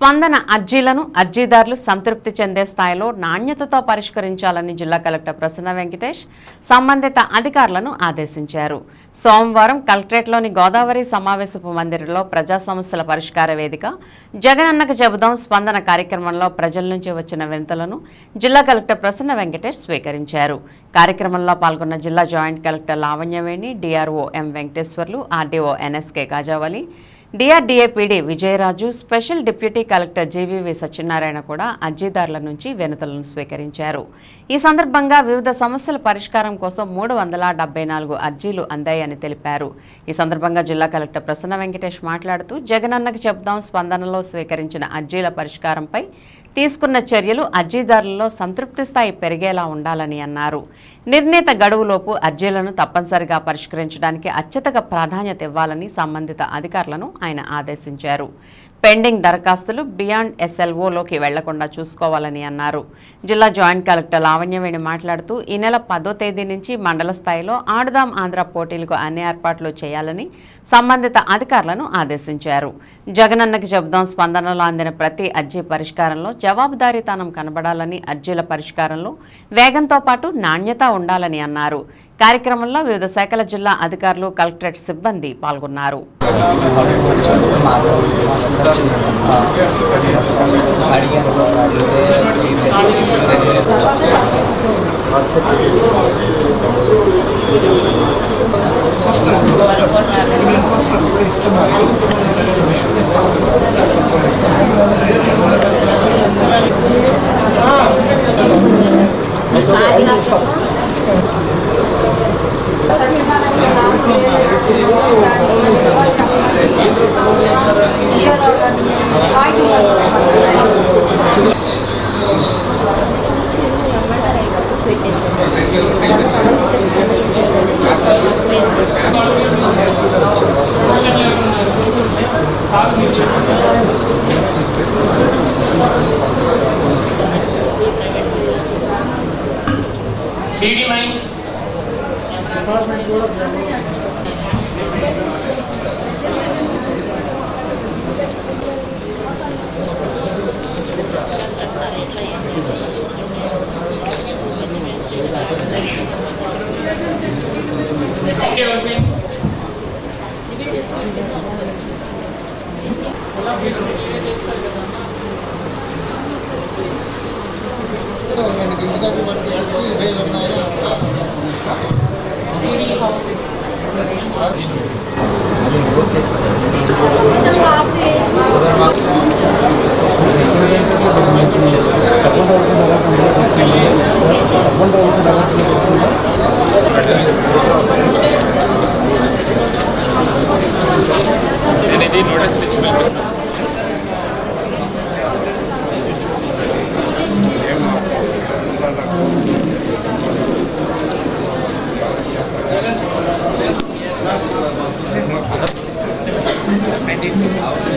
స్పందన అర్జీలను అర్జీదారులు సంతృప్తి చెందే స్థాయిలో నాణ్యతతో పరిష్కరించాలని జిల్లా కలెక్టర్ ప్రసన్న వెంకటేష్ సంబంధిత అధికారులను ఆదేశించారు. సోమవారం కలెక్టరేట్లోని గోదావరి సమావేశపు మందిరంలో ప్రజా సమస్యల పరిష్కార వేదిక జగనన్నకు చెబుదాం స్పందన కార్యక్రమంలో ప్రజల నుంచి వచ్చిన వినతులను జిల్లా కలెక్టర్ ప్రసన్న వెంకటేష్ స్వీకరించారు. కార్యక్రమంలో పాల్గొన్న జిల్లా joint collector Lavanyaveni DRO M Venkateswarlu RDO NSK Kajavali DRDA PD Vijayaraju special deputy collector GVV Satyanarayana కూడా అర్జీదారుల నుంచి వినతులను స్వీకరించారు. ఈ సందర్భంగా వివిధ సమస్యల పరిష్కారం కోసం మూడు వందల డెబ్బై నాలుగు అర్జీలు అందాయని తెలిపారు. ఈ సందర్భంగా జిల్లా కలెక్టర్ ప్రసన్న వెంకటేష్ మాట్లాడుతూ జగనన్నకు చెప్దాం స్పందనలో స్వీకరించిన అర్జీల పరిష్కారంపై తీసుకున్న చర్యలు అర్జీదారులలో సంతృప్తి స్థాయి పెరిగేలా ఉండాలని అన్నారు. నిర్ణీత గడువులోపు అర్జీలను తప్పనిసరిగా పరిష్కరించడానికి అత్యధిక ప్రాధాన్యత ఇవ్వాలని సంబంధిత అధికారులను ఆయన ఆదేశించారు. పెండింగ్ దరఖాస్తులు బియాండ్ ఎస్ఎల్ఓలోకి వెళ్ళకుండా చూసుకోవాలని అన్నారు. జిల్లా జాయింట్ కలెక్టర్ లావణ్యవేణి మాట్లాడుతూ ఈ నెల పదో తేదీ నుంచి మండల స్థాయిలో ఆడుదాం ఆంధ్ర పోటీలకు అన్ని ఏర్పాట్లు చేయాలని సంబంధిత అధికారులను ఆదేశించారు. జగనన్నకి చెబుదాం స్పందనలో అందిన ప్రతి అర్జీ పరిష్కారంలో జవాబుదారీతనం కనబడాలని అర్జీల పరిష్కారంలో వేగంతో పాటు నాణ్యత ఉండాలని అన్నారు. కార్యక్రమంలో వివిధ శాఖల జిల్లా అధికారులు కలెక్టరేట్ సిబ్బంది పాల్గొన్నారు BD lines. DD Mines. Okay, Vasim. నేను ఇది నోటీస్ తెచ్చి పంపిస్తాను please get out.